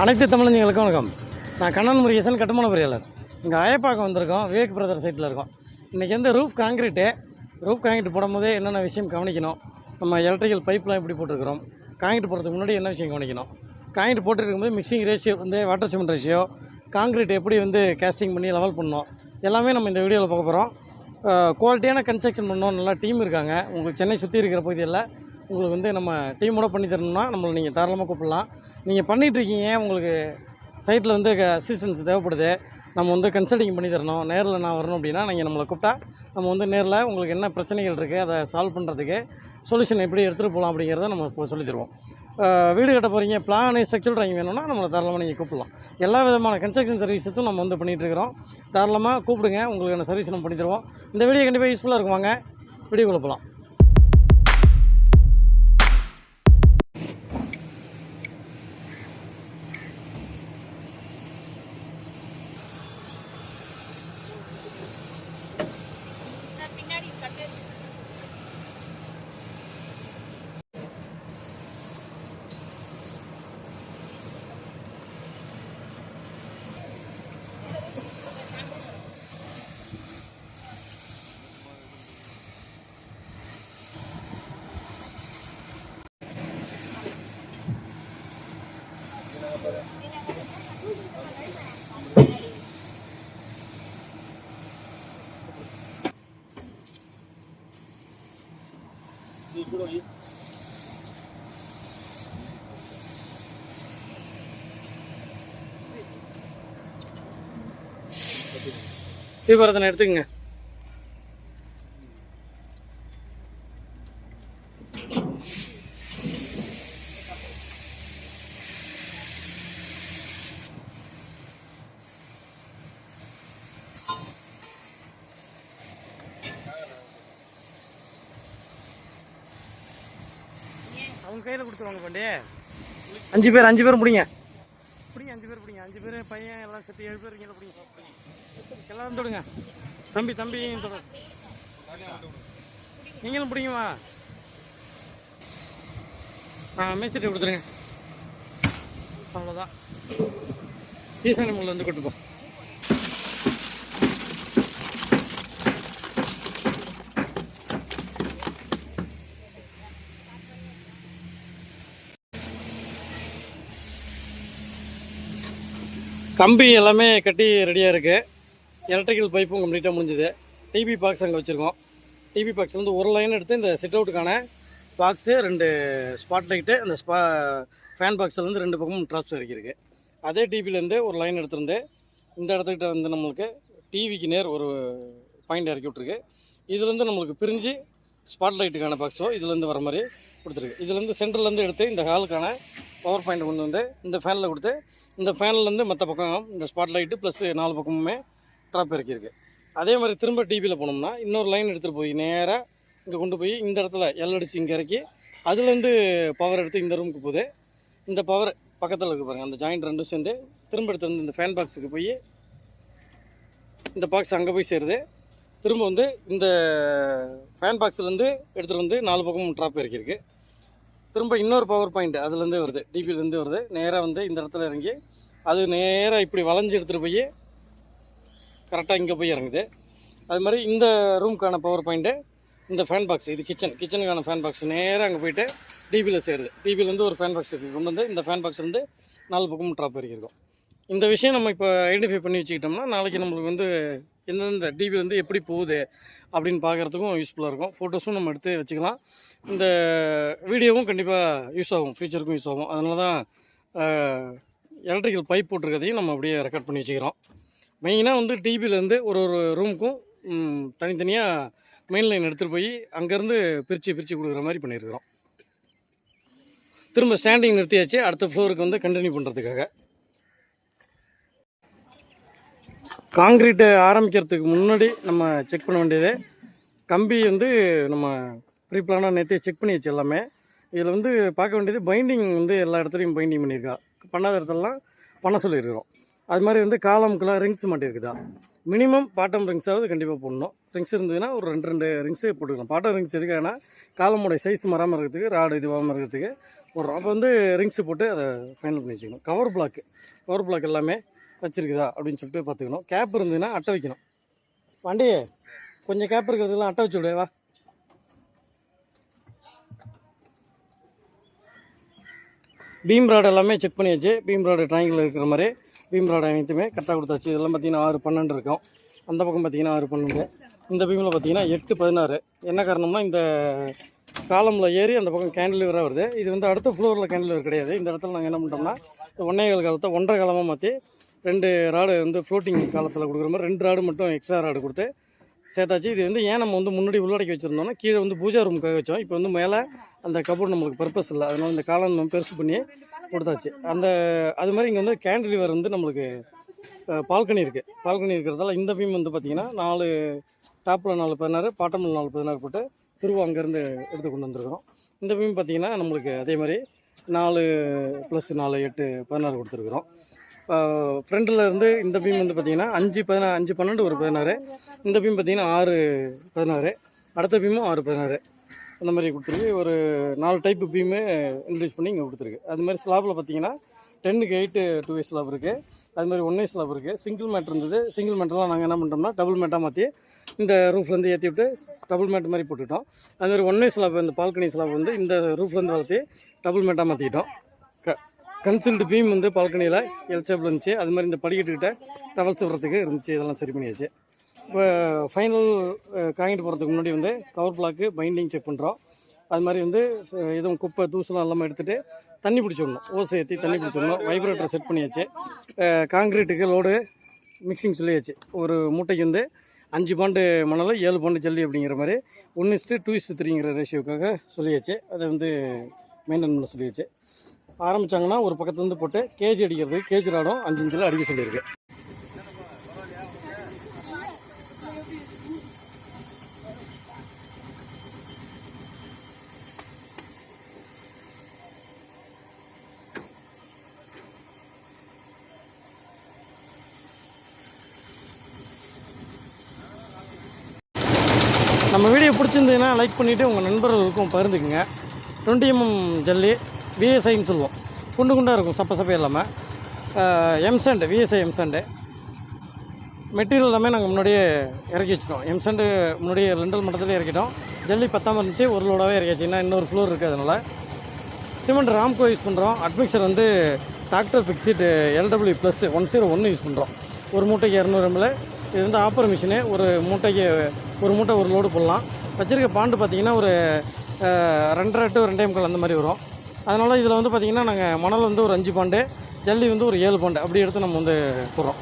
அனைத்து தமிழஞ்சுங்களுக்கும் வணக்கம். நான் கண்ணன் முருகேசன் கட்டுமான பொறியாளர். இங்கே அயப்பாக்கம் வந்திருக்கோம் விவேக் பிரதர் சைட்டில் இருக்கோம். இன்றைக்கி வந்து ரூஃப் காங்கிரீட்டு ரூஃப் காங்கிரீட் போடும்போது என்னென்ன விஷயம் கவனிக்கணும்? நம்ம எலக்ட்ரிக்கல் பைப்லாம் எப்படி போட்டிருக்கிறோம்? காங்கிரீட் போடுறதுக்கு முன்னாடி என்ன விஷயம் கவனிக்கணும்? காங்கிரீட் போட்டுருக்கும்போது மிக்சிங் ரேஷியோ வந்து வாட்டர் சிமெண்ட் ரேஷியோ காங்கிரீட் எப்படி வந்து கேஸ்டிங் பண்ணி லெவல் பண்ணணும்? எல்லாமே நம்ம இந்த வீடியோவில் பார்க்க போகிறோம் குவாலிட்டியான கன்ஸ்ட்ரக்ஷன் பண்ணோம் நல்லா டீம் இருக்காங்க. உங்களுக்கு சென்னை சுற்றி இருக்கிற பகுதியில் உங்களுக்கு வந்து நம்ம டீமோட பண்ணி தரணும்னா நம்மளை நீங்கள் தாராளமாக கூப்பிடலாம். நீங்கள் பண்ணிகிட்ருக்கீங்க உங்களுக்கு சைட்டில் வந்து அசிஸ்டன்ஸ் தேவைப்படுது. நம்ம வந்து கன்சல்டிங் பண்ணி தரணும். நேரில் நான் வரணும் அப்படின்னா நீங்கள் நம்மளை கூப்பிட்டா நம்ம வந்து நேரில் உங்களுக்கு என்ன பிரச்சனைகள் இருக்குது அதை சால்வ் பண்ணுறதுக்கு சொல்யூஷன் எப்படி எடுத்துகிட்டு போகலாம் அப்படிங்கிறத நம்ம இப்போ சொல்லி தருவோம். வீடு கட்ட போகிறீங்க பிளான் ஸ்ட்ரக்சர் ட்ராயிங் வேணும்னா நம்மளை தாராளமாக நீங்கள் கூப்பிடலாம். எல்லா விதமான கன்ஸ்ட்ரக்ஷன் சர்வீஸஸும் நம்ம வந்து பண்ணிகிட்டு இருக்கிறோம். தாராளமாக கூப்பிடுங்க உங்களுக்கான சர்வீஸ் நம்ம பண்ணி தருவோம். இந்த வீடியோ கண்டிப்பாக யூஸ்ஃபுல்லாக இருக்கும் கொடுப்பலாம் வீடியோக்குள்ளே போகலாம் எடுத்துக்கங்க அவங்க கையில் கொடுத்துருவாங்க பாண்டி அஞ்சு பேர் அஞ்சு பேர் பிடிங்க. பிடிங்க அஞ்சு பேர் பிடிங்க. அஞ்சு பேர் பையன் எல்லாம் சேர்த்து ஏழு பேர் இருக்கீங்க பிடிங்க. எல்லாரும் தொடுங்க. தம்பி தொடு. நீங்களும் பிடிங்கம்மா ஆ மேஸ்திரி கொடுத்துருங்க. அவ்வளோதான் ஈசானி முள்ள வந்து கொட்டுப்போம் கம்பி எல்லாமே கட்டி ரெடியாக இருக்குது எலக்ட்ரிக்கல் பைப்பும் கம்ப்ளீட்டாக முடிஞ்சுது. டிபி பாக்ஸ் அங்கே வச்சுருக்கோம். டிபி பாக்ஸ் வந்து ஒரு லைன் எடுத்து இந்த சிட் அவுட்டுக்கான பாக்ஸு ரெண்டு ஸ்பாட் லைட்டு அந்த ஸ்பா ஃபேன் பாக்ஸ்லேருந்து ரெண்டு பக்கமும் ட்ராப்ஸ் இறக்கியிருக்கு. அதே டிபிலேருந்து ஒரு லைன் எடுத்துருந்து இந்த இடத்துக்கிட்ட வந்து நம்மளுக்கு டிவிக்கு நேர் ஒரு பாயிண்ட் இறக்கி விட்ருக்கு இதுலேருந்து நம்மளுக்கு பிரிஞ்சு ஸ்பாட் லைட்டுக்கான பாக்ஸோ இதுலேருந்து வர மாதிரி கொடுத்துருக்கு. இதுலேருந்து சென்டர்லேருந்து எடுத்து இந்த ஹாலுக்கான பவர் பாயிண்ட் கொண்டு வந்து இந்த ஃபேனில் கொடுத்து இந்த ஃபேன்லேருந்து மற்ற பக்கம் இந்த ஸ்பாட் லைட்டு ப்ளஸ் நாலு பக்கமுமே ட்ராப் இறக்கியிருக்கு. அதே மாதிரி திரும்ப டிவியில் போனோம்னா இன்னொரு லைன் எடுத்துகிட்டு போய் நேராக இங்கே கொண்டு போய் இந்த இடத்துல எல் அடிச்சு இங்கே இறக்கி அதுலேருந்து பவர் எடுத்து இந்த ரூமுக்கு போகுது இந்த பவர் பக்கத்தில் இருக்கு பாருங்கள் அந்த ஜாயிண்ட் ரெண்டும் சேர்ந்து திரும்ப எடுத்து வந்து இந்த ஃபேன் பாக்ஸுக்கு போய் இந்த பாக்ஸ் அங்கே போய் சேருது. திரும்ப வந்து இந்த ஃபேன் பாக்ஸ்லேருந்து எடுத்துகிட்டு வந்து நாலு பக்கமும் ட்ராப் இறக்கியிருக்கு. திரும்ப இன்னொரு பவர் பாயிண்ட் அதுலேருந்து வருது. டிபிலேருந்து வருது. நேராக வந்து இந்த இடத்துல இறங்கி அது நேராக இப்படி வளைஞ்சு எடுத்துகிட்டு போய் கரெக்டாக இங்கே போய் இறங்குது. அது மாதிரி இந்த ரூமுக்கான பவர் பாயிண்ட்டு இந்த ஃபேன் பாக்ஸ் இது கிச்சன் கிச்சனுக்கான ஃபேன் பாக்ஸ் நேராக அங்கே போயிட்டு டிபியில் சேருது. டிபியிலேருந்து ஒரு ஃபேன் பாக்ஸ் கொண்டு வந்து இந்த ஃபேன் பாக்ஸ் வந்து நாலு பக்கமும் ட்ராப் இறக்கியிருக்கோம் இந்த விஷயம் நம்ம இப்போ ஐடென்டிஃபை பண்ணி வச்சுக்கிட்டோம்னா நாளைக்கு நம்மளுக்கு வந்து எந்தெந்த டிபி வந்து எப்படி போகுது அப்படின்னு பார்க்குறதுக்கும் யூஸ்ஃபுல்லாக இருக்கும். ஃபோட்டோஸும் நம்ம எடுத்து வச்சுக்கலாம். இந்த வீடியோவும் கண்டிப்பாக யூஸ் ஆகும். ஃபியூச்சருக்கும் யூஸ் ஆகும். அதனால தான் எலக்ட்ரிக்கல் பைப் போட்டிருக்கிறதையும் நம்ம அப்படியே ரெக்கார்ட் பண்ணி வச்சுக்கிறோம். மெயினாக வந்து டிவிலேருந்து ஒரு ஒரு ரூமுக்கும் தனித்தனியாக மெயின் லைன் எடுத்துகிட்டு போய் அங்கேருந்து பிரித்து பிரித்து கொடுக்குற மாதிரி பண்ணியிருக்கிறோம். திரும்ப ஸ்டாண்டிங் நிறுத்தியாச்சு. அடுத்த ஃப்ளோருக்கு வந்து கண்டினியூ பண்ணுறதுக்காக காங்கிரீட்டு ஆரம்பிக்கிறதுக்கு முன்னாடி நம்ம செக் பண்ண வேண்டியது கம்பி வந்து நம்ம ப்ரீ பிளானாக நேற்றே செக் பண்ணியாச்சு எல்லாமே. இதில் வந்து பார்க்க வேண்டியது பைண்டிங் வந்து எல்லா இடத்துலையும் பைண்டிங் பண்ணியிருக்கா. பண்ணாத இடத்துலலாம் பண்ண சொல்லியிருக்கிறோம். அது மாதிரி வந்து காலமுக்கெல்லாம் ரிங்ஸ் மாட்டியிருக்குதா? மினிமம் பாட்டம் ரிங்ஸாவது கண்டிப்பாக போடணும். ரிங்ஸ் இருந்ததுன்னா ஒரு ரெண்டு ரெண்டு ரிங்ஸே போட்டுக்கலாம். பாட்டம் ரிங்ஸ் எதுக்காகனா காலமுடைய சைஸ் மறாமல் இருக்கிறதுக்கு ராடு இதுவாகாமல் இருக்கிறதுக்கு ஒரு அப்போ வந்து ரிங்ஸு போட்டு அதை ஃபைனல் பண்ணி வச்சுக்கணும். கவர் பிளாக்கு கவர் பிளாக் எல்லாமே வச்சுருக்குதா? அப்படின்னு சொல்லிட்டு பார்த்துக்கணும். கேப் இருந்ததுன்னா அட்டை வைக்கணும். வண்டியே கொஞ்சம் கேப் இருக்கிறதுலாம் அட்டை வச்சு விடுவா பீம் ராட் எல்லாமே செக் பண்ணியாச்சு. பீம் ராடு ட்ராயிங்கில் இருக்கிற மாதிரி. பீம் ராடு அனைத்துமே கரெக்டாக கொடுத்தாச்சு. இதெல்லாம் பார்த்தீங்கன்னா ஆறு பன்னெண்டு இருக்கும். அந்த பக்கம் பார்த்தீங்கன்னா ஆறு பன்னெண்டு. இந்த பீமில் பார்த்தீங்கன்னா எட்டு பதினாறு. என்ன காரணம்னா இந்த காலமில் ஏறி அந்த பக்கம் கேண்டிலிவராக வருது. இது வந்து அடுத்த ஃப்ளோரில் கேண்டிலிவர் கிடையாது. இந்த இடத்துல நாங்கள் என்ன பண்ணுறோம்னா ஒன்றே கால் காலத்தை ஒன்றரை காலமாக மாற்றி ரெண்டு ராடு வந்து ஃப்ளோட்டிங் காலத்தில் கொடுக்குற மாதிரி ரெண்டு ராடு மட்டும் எக்ஸ்ட்ரா ராடு கொடுத்து சேர்த்தாச்சு இது வந்து ஏன் நம்ம வந்து முன்னாடி உள்ளடக்கி வச்சுருந்தோம்னா கீழே வந்து பூஜா ரூமுக்காக வச்சோம். இப்போ வந்து மேலே அந்த கபோர்டு நம்மளுக்கு பர்பஸ் இல்லை. அதனால் இந்த காலம் நம்ம பெருசு பண்ணி கொடுத்தாச்சு. அந்த அது மாதிரி இங்கே வந்து கேண்டிலிவர் வந்து நம்மளுக்கு பால்கனி இருக்குது பால்கனி இருக்கிறதால இந்த பீம் வந்து பார்த்திங்கன்னா நாலு டாப்பில் நாலு பதினாறு பாட்டமில் நாலு பதினாறு போட்டு திரும்ப அங்கேருந்து எடுத்து கொண்டு வந்திருக்கிறோம். இந்த பீம் பார்த்திங்கன்னா நம்மளுக்கு அதே மாதிரி நாலு ப்ளஸ் நாலு எட்டு பதினாறு கொடுத்துருக்குறோம். ஃப்ரண்டில் இருந்து இந்த பீம் வந்து பார்த்திங்கன்னா அஞ்சு பதினா அஞ்சு பன்னெண்டு ஒரு பதினாறு. இந்த பீம் பார்த்திங்கன்னா ஆறு பதினாறு. அடுத்த பீமும் ஆறு பதினாறு. அந்த மாதிரி கொடுத்துருக்கு. ஒரு நாலு டைப்பு பீமு இன்ட்ரடியூஸ் பண்ணி இங்கே கொடுத்துருக்கு. அது மாதிரி ஸ்லாப்பில் பார்த்தீங்கன்னா டென்னுக்கு எயிட்டு டூ ஏ ஸ்லாப் இருக்குது அது மாதிரி ஒன் ஏ ஸ்லாப் இருக்குது சிங்கிள் மேட் இருந்தது. சிங்கிள் மேட்டெலாம் நாங்கள் என்ன பண்ணுறோம்னா டபுள் மேட்டாக மாற்றி இந்த ரூஃப்லேருந்து ஏற்றி விட்டு டபுள் மேட் மாதிரி போட்டுட்டோம். அது மாதிரி ஒன் ஸ்லாப் இந்த பால்கனி ஸ்லாப் வந்து இந்த ரூஃப்லேருந்து வளர்த்தி டபுள் மேட்டாக மாற்றிக்கிட்டோம் கன்சில்டு பீம் வந்து பால்கனியில் எல் ஷேப்பில் இருந்துச்சு. அது மாதிரி இந்த படிக்கட்டுக்கிட்ட டவல்ஸ் விடுறதுக்கு இருந்துச்சு. இதெல்லாம் சரி பண்ணியாச்சு. இப்போ ஃபைனல் காங்கிட்டு போகிறதுக்கு முன்னாடி வந்து கவர் பிளாக்கு பைண்டிங் செக் பண்ணுறோம் அது மாதிரி வந்து எதுவும் குப்பை தூசலாம் எல்லாமே எடுத்துகிட்டு தண்ணி பிடிச்சிடணும். ஓசை ஏற்றி தண்ணி பிடிச்சிடணும். வைப்ரேட்டர் செட் பண்ணியாச்சு. காங்கிரீட்டுக்கு லோடு மிக்சிங் சொல்லியாச்சு. ஒரு மூட்டைக்கு வந்து அஞ்சு பாண்டு மணல் ஏழு பாண்டு ஜல்லி அப்படிங்கிற மாதிரி. ஒன்று is to two is to த்ரீங்கிற ரேஷியோக்காக சொல்லியாச்சு. அதை வந்து மெயின்டைன் பண்ண சொல்லியாச்சு. ஆரம்பித்தாங்கன்னா ஒரு பக்கத்துலேருந்து போட்டு கேஜி அடிக்கிறது கேஜி ராடம் அஞ்சு இன்ச்சில் அடிக்க சொல்லியிருக்கு. நம்ம வீடியோ பிடிச்சிருந்ததுன்னா லைக் பண்ணிவிட்டு உங்கள் நண்பர்களுக்கும் பகிர்ந்துக்குங்க. டுவெண்ட்டி எம்எம் ஜல்லி. விஎஸ்ஐன்னு சொல்லுவோம். குண்டு குண்டாக இருக்கும் சப்ப சப்பை இல்லாமல் எம்சண்டு விஎஸ்ஐ எம்சண்டு மெட்டீரியல் எல்லாமே நாங்கள் முன்னாடியே இறக்கி வச்சிட்டோம். எம்சண்டு முன்னாடியே ரெண்டல் மட்டத்திலே இறக்கிட்டோம். ஜல்லி பத்தாம இருந்துச்சு ஒரு லோடாகவே இறக்கியாச்சு. இன்னும் இன்னொரு ஃப்ளோர் இருக்குது அதனால். சிமெண்ட் ராம்கோ யூஸ் பண்ணுறோம் அட்மிக்சர் வந்து doctor Fixit LW plus one zero ஒன்று யூஸ் பண்ணுறோம் ஒரு மூட்டைக்கு இரநூறு எம்எல் இது வந்து ஆப்பர் மிஷினு ஒரு மூட்டைக்கு ஒரு மூட்டை ஒரு லோடு போடலாம். வச்சுருக்க பாண்டு பார்த்திங்கன்னா ஒரு ரெண்டரை டு ரெண்டே முக்கால் அந்த மாதிரி வரும். அதனால் இதில் வந்து பார்த்திங்கன்னா நாங்கள் மணல் வந்து ஒரு அஞ்சு பாண்டு ஜல்லி வந்து ஒரு ஏழு பாண்டு அப்படி எடுத்து நம்ம வந்து போடுறோம்.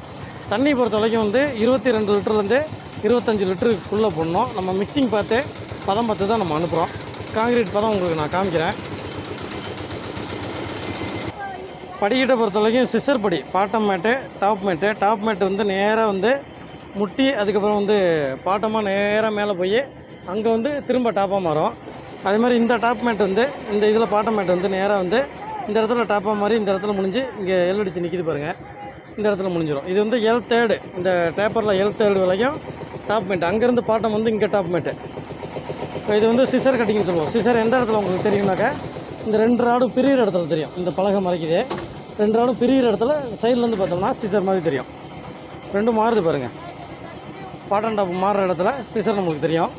தண்ணி பொறுத்த வரைக்கும் வந்து இருபத்தி ரெண்டு லிட்டர்லேருந்து இருபத்தஞ்சி லிட்டருக்குள்ளே போடணும். நம்ம மிக்சிங் பார்த்து பதம் பார்த்து தான் நம்ம அனுப்புகிறோம் காங்கிரீட் பதம் உங்களுக்கு நான் காமிக்கிறேன். படிக்கிட்ட பொறுத்த வரைக்கும் சிசர் படி bottom mat top mat top mat வந்து நேராக வந்து முட்டி அதுக்கப்புறம் வந்து பாட்டமாக நேராக மேலே போய் அங்கே வந்து திரும்ப டாப்பாக மாறும். அதே மாதிரி இந்த டாப் மேட் வந்து இந்த இதில் பாட்டம் மேட் வந்து நேராக வந்து இந்த இடத்துல டாப்பாக மாதிரி இந்த இடத்துல முடிஞ்சு இங்கே எல் அடித்து நிற்கிது பாருங்கள் இந்த இடத்துல முடிஞ்சிடும் இது வந்து எல் தேர்டு இந்த டேப்பரில் எல் தேர்டு வரைக்கும் டாப் மேட் அங்கேருந்து பாட்டம் வந்து இங்கே டாப் மேட்டு இப்போ இது வந்து சிசர் கட்டிங்னு சொல்லுவோம். சிசர் எந்த இடத்துல உங்களுக்கு தெரியும்னாக்கா இந்த ரெண்டு ராடும் பிரியிற இடத்துல தெரியும். இந்த பலகை மறைக்குது. ரெண்டு ராடும் பிரியிற இடத்துல சைட்லேருந்து பார்த்தோம்னா சிசர் மாதிரி தெரியும். ரெண்டும் மாறுது பாருங்கள் பாட்டன் டாப் மாறுற இடத்துல சிசர் நம்மளுக்கு தெரியும்.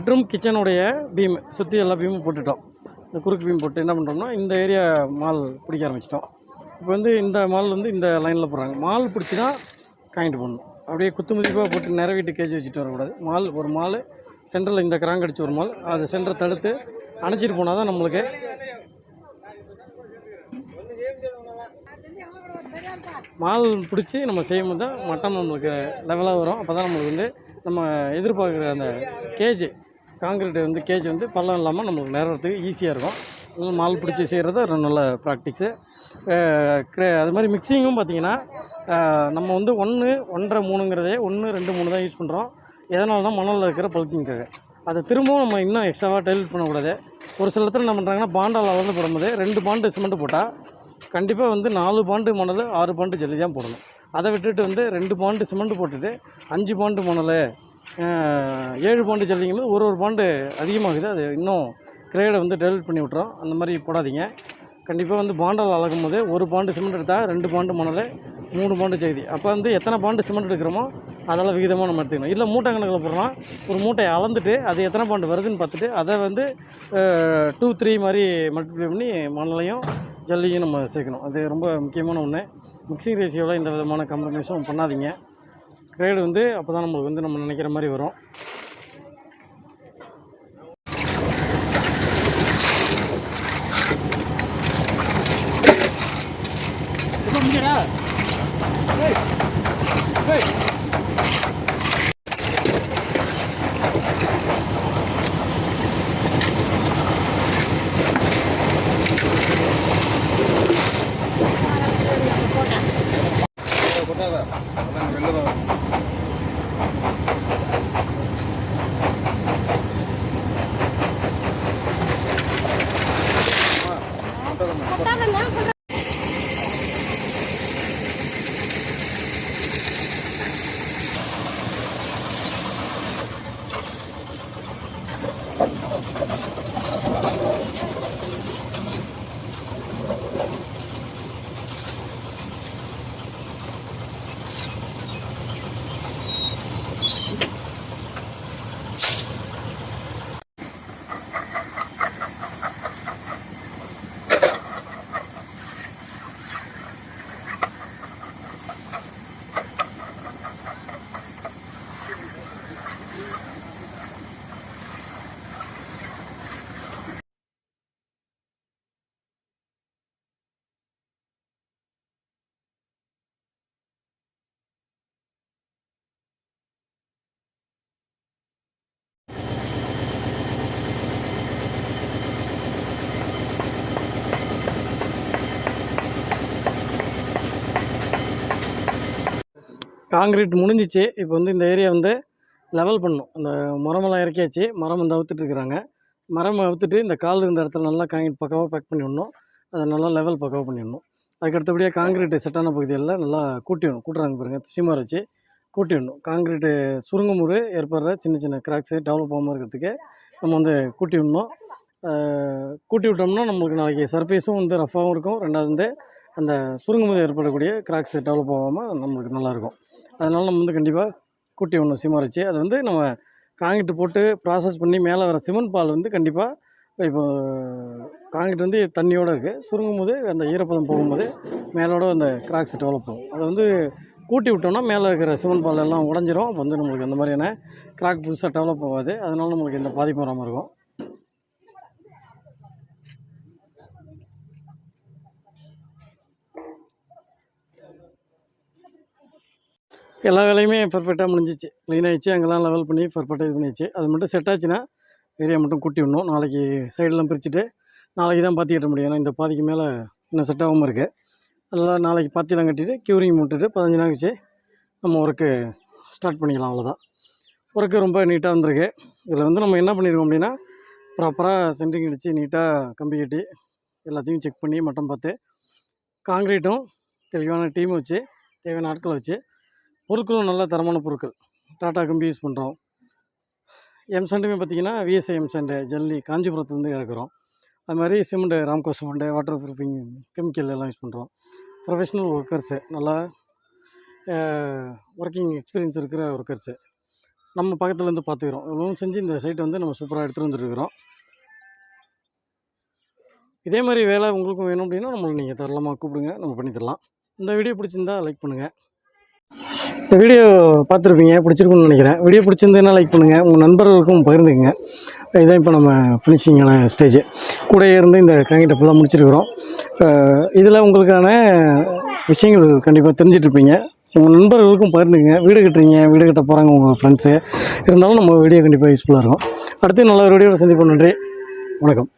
பெட்ரூம் கிச்சனுடைய பீம் சுற்றி எல்லா பீமும் போட்டுட்டோம். இந்த குறுக்கு பீம் போட்டு என்ன பண்ணுறோம்னா இந்த ஏரியா மால் பிடிக்க ஆரம்பிச்சிட்டோம். இப்போ வந்து இந்த மால் வந்து இந்த லைனில் போடுறாங்க. மால் பிடிச்சி தான் காயின்ட்டு போடணும். அப்படியே குத்து மதிப்பாக போட்டு நிறவிட்டு கேஜி வச்சுட்டு வரக்கூடாது. மால் ஒரு மால் சென்டரில் இந்த கிராங்க் அடிச்சு ஒரு மால் அது சென்டரை தடுத்து அணைச்சிட்டு போனால் தான் நம்மளுக்கு மால் பிடிச்சி நம்ம செய்யும்போது தான் மட்டன் நம்மளுக்கு லெவலாக வரும். அப்போ தான் நம்மளுக்கு வந்து நம்ம எதிர்பார்க்குற அந்த கேஜி காங்கிரீட் வந்து கேஜ் வந்து பள்ளம் இல்லாமல் நம்மளுக்கு நேரத்துக்கு ஈஸியாக இருக்கும். மால் பிடிச்சி செய்கிறது ஒரு நல்ல ப்ராக்டிக்ஸு அது மாதிரி மிக்சிங்கும் பார்த்திங்கன்னா நம்ம வந்து ஒன்று ஒன்றரை மூணுங்கிறதே ஒன்று ரெண்டு மூணு தான் யூஸ் பண்ணுறோம் எதனாலனா மணலில் இருக்கிற பல்கிங்காக அதை திரும்பவும் நம்ம இன்னும் எக்ஸ்ட்ராவாக டெலிட் பண்ணக்கூடாது. ஒரு சில இடத்துல என்ன பண்ணுறாங்கன்னா பாண்டால் அளந்து போடும்போது ரெண்டு பாண்டு சிமெண்ட் போட்டால் கண்டிப்பாக வந்து நாலு பாண்டு மணல் ஆறு பாண்டு ஜல்லி தான் போடணும். அதை விட்டுட்டு வந்து ரெண்டு பாண்டு சிமெண்ட் போட்டுட்டு அஞ்சு பாண்டு மணல் ஏழு பவுண்டு ஜல்லிங்கும்போது ஒரு ஒரு பவுண்டு அதிகமாகுது. அது இன்னும் கிரேடை வந்து டெவலப் பண்ணி விட்றோம் அந்த மாதிரி போடாதீங்க. கண்டிப்பாக வந்து பாண்டால் அளக்கும் போது ஒரு பாண்டு சிமெண்ட் எடுத்தால் ரெண்டு பாண்டு மணல் மூணு பாண்டு செய்தி. அப்போ வந்து எத்தனை பாண்டு சிமெண்ட் எடுக்கிறோமோ அதெல்லாம் விகிதமாக நம்ம எடுத்துக்கணும். இல்லை மூட்டை கணக்கில் போடுறோம். ஒரு மூட்டையை அளந்துட்டு அது எத்தனை பாண்டு வருதுன்னு பார்த்துட்டு அதை வந்து டூ த்ரீ மாதிரி மல்டிப்ளை பண்ணி மணலையும் ஜல்லியும் நம்ம சேர்க்கணும். அது ரொம்ப முக்கியமான ஒன்று மிக்சிங் ரேஷியோவில் எந்த விதமான காம்ப்ரமைஸும் பண்ணாதீங்க. கிரேடு வந்து அப்போ தான் நம்மளுக்கு வந்து நம்ம நினைக்கிற மாதிரி வரும். காங்கிரீட் முடிஞ்சிச்சு. இப்போ வந்து இந்த ஏரியா வந்து லெவல் பண்ணும் அந்த மரமெல்லாம் இறக்கியாச்சு. மரம் வந்து அவுத்துட்ருக்குறாங்க மரம் அவுத்துட்டு இந்த கால் இருந்த இடத்துல நல்லா காங்கிரீட் பக்கவாக பேக் பண்ணி விடணும். அதை நல்லா லெவல் பக்காவாக பண்ணி விடணும். அதுக்கு அடுத்தபடியாக காங்கிரீட் செட்டான பகுதியெல்லாம் நல்லா கூட்டி விடணும். கூட்டுறாங்க பாருங்கள் சீமார் வச்சு கூட்டி விடணும். காங்கிரீட்டு சுருங்கும் ஏற்படுற சின்ன சின்ன கிராக்ஸு டெவலப் ஆகாமல் இருக்கிறதுக்கு நம்ம வந்து கூட்டி விடணும். கூட்டி விட்டோம்னா நம்மளுக்கு நாளைக்கு சர்ஃபேஸும் வந்து ரஃபாகவும் இருக்கும். ரெண்டாவது வந்து அந்த சுருங்கும் ஏற்படக்கூடிய கிராக்ஸ் டெவலப் ஆகாமல் நம்மளுக்கு நல்லாயிருக்கும் அதனால் நம்ம வந்து கண்டிப்பாக கூட்டி விடணும் சீமார் வச்சு அதை வந்து நம்ம காங்கிட்டு போட்டு ப்ராசஸ் பண்ணி மேலே வர சிமெண்ட் பால் வந்து கண்டிப்பாக இப்போ காங்கிட்டு வந்து தண்ணியோடு இருக்குது சுருங்கும் போது அந்த ஈரப்பதம் போகும்போது மேலோட அந்த கிராக்ஸ் டெவலப் ஆகும். அதை வந்து கூட்டி விட்டோம்னா மேலே இருக்கிற சிமெண்ட் பால் எல்லாம் உடஞ்சிரும். அப்போ வந்து நம்மளுக்கு அந்த மாதிரியான கிராக் புதுசாக டெவலப் ஆகாது. அதனால நம்மளுக்கு எந்த பாதிப்பும் வராமல் இருக்கும். எல்லா வேலையுமே பர்ஃபெக்டாக முடிஞ்சிச்சு. க்ளீன் ஆகிடுச்சு அங்கெல்லாம் லெவல் பண்ணி பர்ஃபெக்டாக இது பண்ணியாச்சு. அது மட்டும் செட் ஆச்சுன்னா ஏரியா மட்டும் கூட்டி விடணும். நாளைக்கு சைடெலாம் பிரிச்சுட்டு நாளைக்கு தான் பாத்தி கட்ட முடியும். ஏன்னா இந்த பாதிக்கு மேலே இன்னும் செட் ஆகாமல் இருக்குது அதனால் நாளைக்கு பாத்திலாம் கட்டிட்டு க்யூரிங் விட்டுட்டு பதினஞ்சு நாள் கழிச்சு நம்ம ஒர்க்கு ஸ்டார்ட் பண்ணிக்கலாம். அவ்வளோதான் ஒர்க்கு ரொம்ப நீட்டாக வந்திருக்கு இதில் வந்து நம்ம என்ன பண்ணியிருக்கோம் அப்படின்னா ப்ராப்பராக சென்ட்ரிங் அடித்து நீட்டாக கம்பி கட்டி எல்லாத்தையும் செக் பண்ணி மட்டம் பார்த்து காங்க்ரீட்டும் தெளிவான டீம் வச்சு தேவையான ஆட்களை வச்சு பொருட்களும் நல்ல தரமான பொருட்கள். டாட்டா கம்பி யூஸ் பண்ணுறோம் எம்சண்டுமே பார்த்தீங்கன்னா விஎஸ்ஐ எம்சண்டு ஜல்லி காஞ்சிபுரத்துலேருந்து இறக்குறோம். அது மாதிரி cement Ramco cement water proofing chemical எல்லாம் யூஸ் பண்ணுறோம் ப்ரொஃபஷ்னல் ஒர்க்கர்ஸு நல்லா ஒர்க்கிங் எக்ஸ்பீரியன்ஸ் இருக்கிற ஒர்க்கர்ஸு நம்ம பக்கத்துலேருந்து பார்த்துக்கிறோம் இவ்வளோ செஞ்சு இந்த சைட்டை வந்து நம்ம சூப்பராக எடுத்துகிட்டு வந்துருக்குறோம் இதே மாதிரி வேலை உங்களுக்கும் வேணும் அப்படின்னா நம்மளை நீங்கள் தாராளமாக கூப்பிடுங்க. நம்ம பண்ணித்தரலாம் இந்த வீடியோ பிடிச்சிருந்தா லைக் பண்ணுங்கள் இந்த வீடியோ பார்த்துருப்பீங்க பிடிச்சிருக்குன்னு நினைக்கிறேன். வீடியோ பிடிச்சிருந்ததுன்னா லைக் பண்ணுங்கள் உங்கள் நண்பர்களுக்கும் பகிர்ந்துக்குங்க. இதான் இப்போ நம்ம ஃபினிஷிங்கான ஸ்டேஜ் கூட இருந்து இந்த காங்கிட்ட ஃபுல்லாக முடிச்சிருக்கிறோம். இதில் உங்களுக்கான விஷயங்கள் கண்டிப்பாக தெரிஞ்சிட்ருப்பீங்க. உங்கள் நண்பர்களுக்கும் பகிர்ந்துக்குங்க. வீடு கட்டுறீங்க வீடு கட்ட போகிறாங்க உங்கள் ஃப்ரெண்ட்ஸு இருந்தாலும் நம்ம வீடியோ கண்டிப்பாக யூஸ்ஃபுல்லாக இருக்கும். அடுத்து நல்ல ஒரு வீடியோவில் சந்திப்போம். நன்றி. வணக்கம்.